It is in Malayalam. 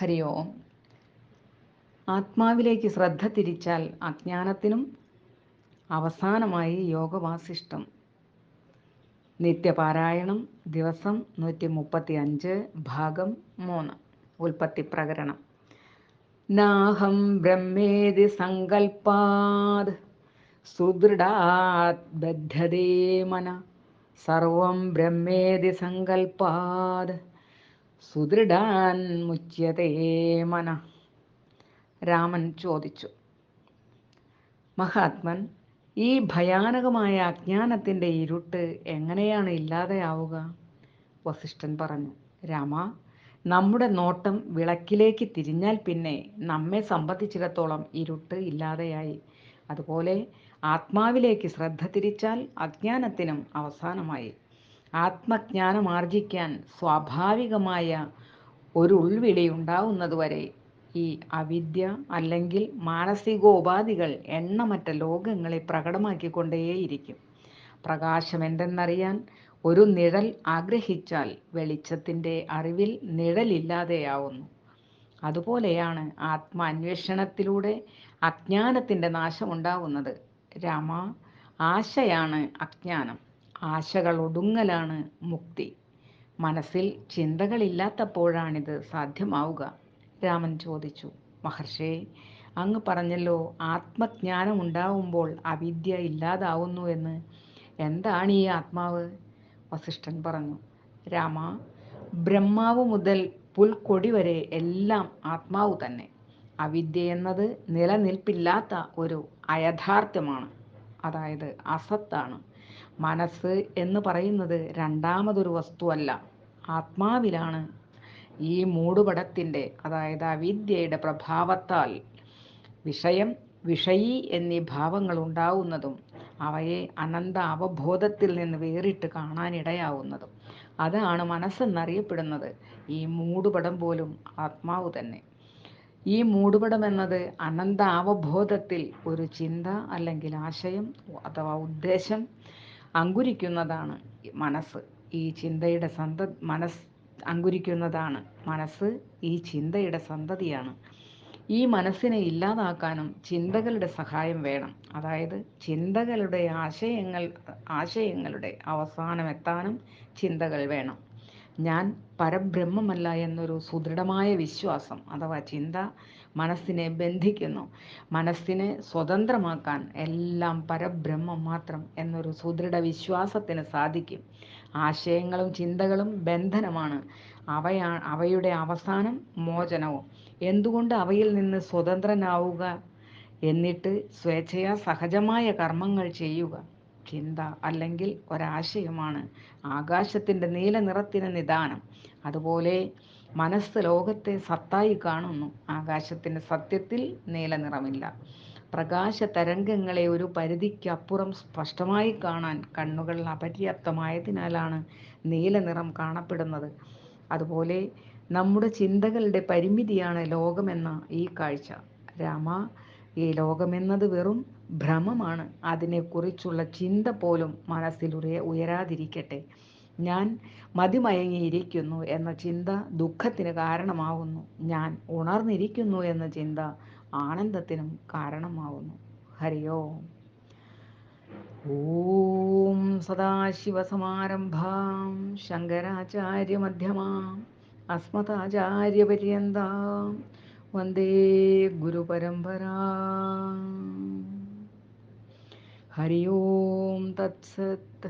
ഹരി ഓം ആത്മാവിലേക്ക് ശ്രദ്ധ തിരിച്ചാൽ അജ്ഞാനത്തിനും അവസാനമായി യോഗവാസിഷ്ടം നിത്യപാരായണം ദിവസം നൂറ്റി മുപ്പത്തി അഞ്ച് ഭാഗം മൂന്ന്. ഉൽപ്പത്തി പ്രകരണം നാഹം ബ്രഹ്മേതി സങ്കൽപ്പാത് സുദൃഢാത് ബദ്ധതേ മന. സർവം ബ്രഹ്മേതി സങ്കൽപ്പാത് സുദൃഢാൻ മുച്യതേ മന. രാമൻ ചോദിച്ചു. മഹാത്മൻ ഈ ഭയാനകമായ അജ്ഞാനത്തിന്റെ ഇരുട്ട് എങ്ങനെയാണ് ഇല്ലാതെയാവുക? വസിഷ്ഠൻ പറഞ്ഞു. രാമ നമ്മുടെ നോട്ടം വിളക്കിലേക്ക് തിരിഞ്ഞാൽ പിന്നെ നമ്മെ സംബന്ധിച്ചിടത്തോളം ഇരുട്ട് ഇല്ലാതെയായി. അതുപോലെ ആത്മാവിലേക്ക് ശ്രദ്ധ തിരിച്ചാൽ അജ്ഞാനത്തിനും അവസാനമായി. ആത്മജ്ഞാനം ആർജിക്കാൻ സ്വാഭാവികമായ ഒരു ഉൾവിളി ഉണ്ടാവുന്നതുവരെ ഈ അവിദ്യ അല്ലെങ്കിൽ മാനസികോപാധികൾ എണ്ണമറ്റ ലോകങ്ങളെ പ്രകടമാക്കിക്കൊണ്ടേയിരിക്കും. പ്രകാശം എന്തെന്നറിയാൻ ഒരു നിഴൽ ആഗ്രഹിച്ചാൽ വെളിച്ചത്തിന്റെ അറിവിൽ നിഴലില്ലാതെയാവുന്നു. അതുപോലെയാണ് ആത്മാന്വേഷണത്തിലൂടെ അജ്ഞാനത്തിന്റെ നാശമുണ്ടാവുന്നത്. രമ ആശയാണ് അജ്ഞാനം. ആശകൾ ഒടുങ്ങലാണ് മുക്തി. മനസ്സിൽ ചിന്തകളില്ലാത്തപ്പോഴാണിത് സാധ്യമാവുക. രാമൻ ചോദിച്ചു മഹർഷേ അങ്ങ് പറഞ്ഞല്ലോ ആത്മജ്ഞാനം ഉണ്ടാവുമ്പോൾ അവിദ്യ ഇല്ലാതാവുന്നു എന്ന്. എന്താണ് ഈ ആത്മാവ്? വസിഷ്ഠൻ പറഞ്ഞു രാമ ബ്രഹ്മാവ് മുതൽ പുൽക്കൊടി വരെ എല്ലാം ആത്മാവ് തന്നെ. അവിദ്യ എന്നത് നിലനിൽപ്പില്ലാത്ത ഒരു അയഥാർത്ഥ്യമാണ്. അതായത് അസത്താണ്. മനസ്സ് എന്ന് പറയുന്നത് രണ്ടാമതൊരു വസ്തുവല്ല. ആത്മാവിലാണ്. ഈ മൂടുപടത്തിന്റെ അതായത് അവിദ്യയുടെ പ്രഭാവത്താൽ വിഷയം വിഷയി എന്നീ ഭാവങ്ങൾ ഉണ്ടാവുന്നതും അവയെ അനന്ത അവബോധത്തിൽ നിന്ന് വേറിട്ട് കാണാനിടയാവുന്നതും. അതാണ് മനസ്സെന്നറിയപ്പെടുന്നത്. ഈ മൂടുപടം പോലും ആത്മാവ് തന്നെ. ഈ മൂടുപടം എന്നത് അനന്ത അവബോധത്തിൽ ഒരു ചിന്ത അല്ലെങ്കിൽ ആശയം അഥവാ ഉദ്ദേശം അങ്കുരിക്കുന്നതാണ് മനസ്സ്. ഈ ചിന്തയുടെ സന്ത മനസ് അങ്കുരിക്കുന്നതാണ് മനസ്സ്. ഈ ചിന്തയുടെ സന്തതിയാണ്. ഈ മനസ്സിനെ ഇല്ലാതാക്കാനും ചിന്തകളുടെ സഹായം വേണം. അതായത് ചിന്തകളുടെ ആശയങ്ങൾ ആശയങ്ങളുടെ അവസാനം എത്താനും ചിന്തകൾ വേണം. ഞാൻ പരബ്രഹ്മമല്ല എന്നൊരു സുദൃഢമായ വിശ്വാസം അഥവാ ചിന്ത മനസ്സിനെ ബന്ധിക്കുന്നു. മനസ്സിനെ സ്വതന്ത്രമാക്കാൻ എല്ലാം പരബ്രഹ്മം മാത്രം എന്നൊരു സുദൃഢ വിശ്വാസത്തിന് സാധിക്കും. ആശയങ്ങളും ചിന്തകളും ബന്ധനമാണ്. അവയാ അവയുടെ അവസാനം മോചനവും. എന്തുകൊണ്ട് അവയിൽ നിന്ന് സ്വതന്ത്രനാവുക? എന്നിട്ട് സ്വേച്ഛയാ സഹജമായ കർമ്മങ്ങൾ ചെയ്യുക. ചിന്ത അല്ലെങ്കിൽ ഒരാശയമാണ്. ആകാശത്തിന്റെ നീല നിറത്തിന് നിദാനം. അതുപോലെ മനസ്സ് ലോകത്തെ സത്തായി കാണുന്നു. ആകാശത്തിന്റെ സത്യത്തിൽ നീല നിറമില്ല പ്രകാശ തരംഗങ്ങളെ ഒരു പരിധിക്കപ്പുറം സ്പഷ്ടമായി കാണാൻ കണ്ണുകൾ അപര്യാപ്തമായതിനാലാണ് നീല നിറം കാണപ്പെടുന്നത്. അതുപോലെ നമ്മുടെ ചിന്തകളുടെ പരിമിതിയാണ് ലോകമെന്ന ഈ കാഴ്ച. രാമ ഈ ലോകമെന്നത് വെറും ഭ്രമമാണ്. അതിനെക്കുറിച്ചുള്ള ചിന്ത പോലും മനസ്സിൽ ഉയരാതിരിക്കട്ടെ. ഞാൻ മതിമയങ്ങിയിരിക്കുന്നു എന്ന ചിന്ത ദുഃഖത്തിന് കാരണമാവുന്നു. ഞാൻ ഉണർന്നിരിക്കുന്നു എന്ന ചിന്ത ആനന്ദത്തിനും കാരണമാവുന്നു. ഹരിയോ. ഓം സദാശിവസമാരംഭാം ശങ്കരാചാര്യമധ്യമാം അസ്മതാചാര്യപര്യന്താം വന്ദേ ഗുരുപരമ്പരാ ഹരി ഓം തത്സത്